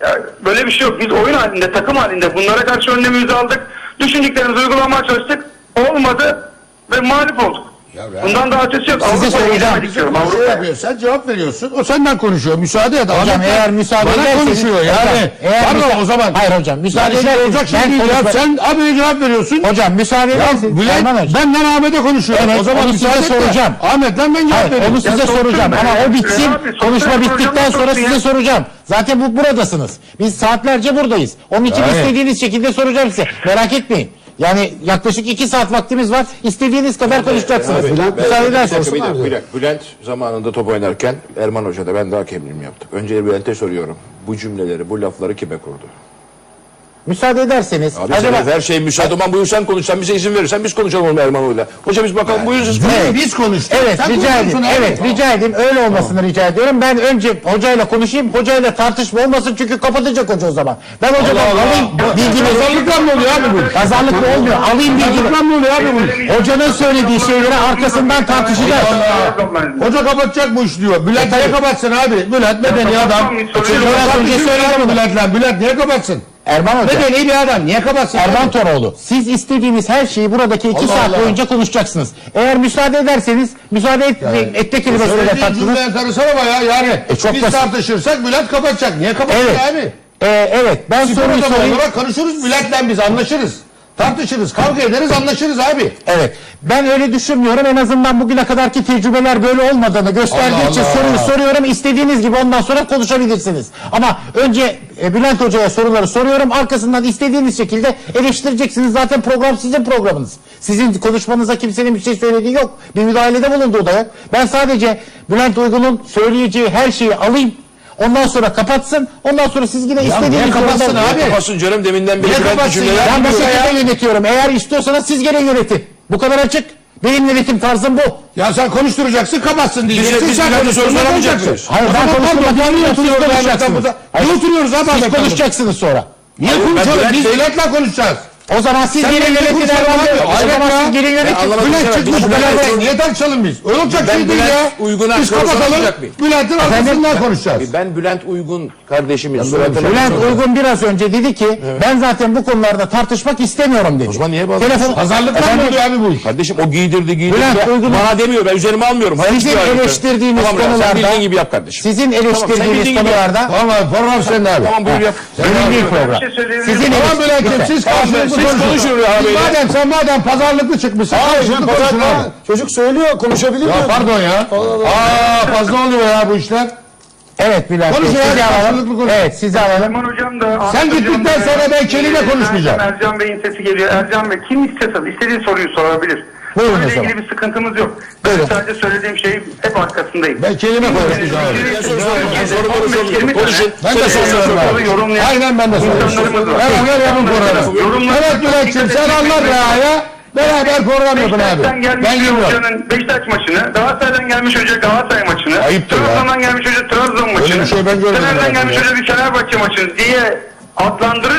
Ya böyle bir şey yok. Biz oyun halinde, takım halinde bunlara karşı önlemimizi aldık. Düşündüklerimizi uygulamaya çalıştık. Olmadı ve mağlup olduk. Ya ben- Bundan daha ötesi yok. Size Avrupa'ya soracağım. gidemedik diyorum. Şey Avrupa'ya. yapıyor, sen cevap veriyorsun. O senden konuşuyor. Müsaade et. Hocam eğer müsaade Bana ederseniz- konuşuyor yani. Hocam, eğer Pardon müsa- o zaman. Hayır hocam, müsaade Yani şimdi ederseniz olacak şey ben değil ya. konuşma- Sen abine cevap veriyorsun. Hocam müsaade Ya ederseniz Bülent hocam. benden Ahmet'e konuşuyor. Evet, o zaman onu müsaade size et de soracağım. Ahmet'ten ben cevap Hayır, veriyorum. onu size Ya sorsun soracağım ama o bitsin. Süleyman Konuşma bittikten sonra sorsun ya. size soracağım. Zaten bu buradasınız. Biz saatlerce buradayız. Onun için Yani. istediğiniz şekilde soracağım size. Merak etmeyin. Yani yaklaşık iki saat vaktimiz var. İstediğiniz kadar konuşacaksınız. Abi, Müsaade bir dakika, ederseniz. bir dakika, bir dakika. Bülent zamanında top oynarken Erman Hoca da ben daha hakemliğimi yaptım. Önce Bülent'e soruyorum. Bu cümleleri, bu lafları kime kurdu? Müsaade ederseniz. Abi acaba her şey müsaade. Aman buyur sen konuş. Sen bize izin verirsen biz konuşalım onunla Erman Hoca'yla. Hoca biz bakalım buyurun siz. Evet. Biz konuştuk. Evet Sen rica edeyim. Evet rica edeyim. Öyle olmasını rica ediyorum. Ben önce hocayla konuşayım. Hocayla tartışma olmasın çünkü kapatacak hoca o zaman. Ben hocadan Allah Allah. alayım bilgimi. Pazarlıkla mı oluyor abi bu? Pazarlıkla olmuyor. Alayım Pazarlıkla bilgimi. mı oluyor abi bu? Hocanın söylediği şeyleri arkasından tartışacağız. Allah. Hoca kapatacak bu iş diyor. Bülent niye kapatsın abi? Bülent medeni adam. tamam. Bülent'le. Bülent niye kapatsın? Erman Hoca. Medeni bir adam. Niye kapatsın? Erman? Toroğlu. Siz istediğiniz her şeyi buradaki iki Allah saat Allah. boyunca konuşacaksınız. Eğer müsaade ederseniz müsaade et, etme kelimesiyle Söylediğin taktınız. cümleye karışana baya yani. E, çok biz basit. tartışırsak Bülent kapatacak. Niye kapatsın Evet. abi? Ee, evet ben Spor soruyu sorayım. olarak konuşuruz. Bülent'le biz anlaşırız. Tartışırız, kavga ederiz, anlaşırız abi. Evet. Ben öyle düşünmüyorum. En azından bugüne kadarki tecrübeler böyle olmadığını gösterdiği Allah için Allah. soruyu soruyorum. İstediğiniz gibi ondan sonra konuşabilirsiniz. Ama önce e, Bülent Hoca'ya soruları soruyorum. Arkasından istediğiniz şekilde eleştireceksiniz. Zaten program sizin programınız. Sizin konuşmanıza kimsenin bir şey söylediği yok. Bir müdahalede bulunduğu da yok. Ben sadece Bülent Uygun'un söyleyeceği her şeyi alayım. Ondan sonra kapatsın. Ondan sonra siz yine istediğiniz kapatsın abi? Kapatsın canım deminden beri kapatsın cümleler. ben bu şekilde yönetiyorum. Eğer istiyorsanız siz gene yönetin. Bu kadar açık. Benim yönetim tarzım bu. Ya sen konuşturacaksın, kapatsın diyeceksin. biz sen Bülent'e soru konuşturacaksın, soramayacak mıyız? Hayır, ben konuşturmak siz oturuyoruz konuşacaksınız. Niye oturuyoruz abi Siz konuşacaksınız sonra. Niye ben konuşalım? Biz Bey- Bülent'le konuşacağız. O zaman siz gelin Bey. abi. O zaman siz gelin anlamadım. Bülent çıkmış Niye tartışalım biz? Öyle olacak şey değil ya. Uygun'a Biz kapatalım. Bülent'in arkasından konuşacağız. Ben Bülent Uygun kardeşimin suratına... Bülent Uygun biraz önce dedi ki ben zaten bu konularda tartışmak istemiyorum dedi. O zaman niye bağladın? Telefon... Pazarlıkla mı oluyor abi bu iş? Kardeşim o giydirdi giydirdi. Bülent Ya, Uygun'un- Bana demiyor ben üzerime almıyorum. Sizin eleştirdiğiniz konularda... Sen bildiğin gibi yap kardeşim. Sizin eleştirdiğiniz konularda... Tamam program senin abi. Tamam buyur yap. Benim değil program. Bir şey söyleyebilir Sizin miyim? Tamam Bülent'ciğim siz siz konuşun. konuşun ya Siz abi. Madem sen madem pazarlıklı çıkmışsın. karşılıklı konuşun abi. Çocuk söylüyor konuşabilir Ya mi? pardon ya. Aa fazla oluyor ya bu işler. Evet Bülent Bey Konuş ya, sizi alalım. karşılıklı. Evet sizi alalım. Erman hocam da... Sen gittikten sonra ben kelime konuşmayacağım. Ercan Bey'in sesi geliyor. Ercan Bey kim istiyorsa istediği soruyu sorabilir. Buyurun o zaman. ilgili bir sıkıntımız yok. Buyurun. Ben sadece söylediğim şey hep arkasındayım. Ben kelime konuşmayacağım Ben soru soru soru soruyorum. Konuşun. Ben de soruyorum abi. Aynen ben de soruyorum. Beraber yapın programı. Yorumlar- Evet Bülent'ciğim sen anlar ya. Beraber program yapın abi. Ben geliyorum. Beşiktaş maçını, Galatasaray'dan gelmiş hoca Galatasaray maçını, Ayıptır ya. Trabzon'dan gelmiş hoca Trabzon maçını, bir şey Fener'den gelmiş ya. hoca bir Fenerbahçe maçını diye adlandırır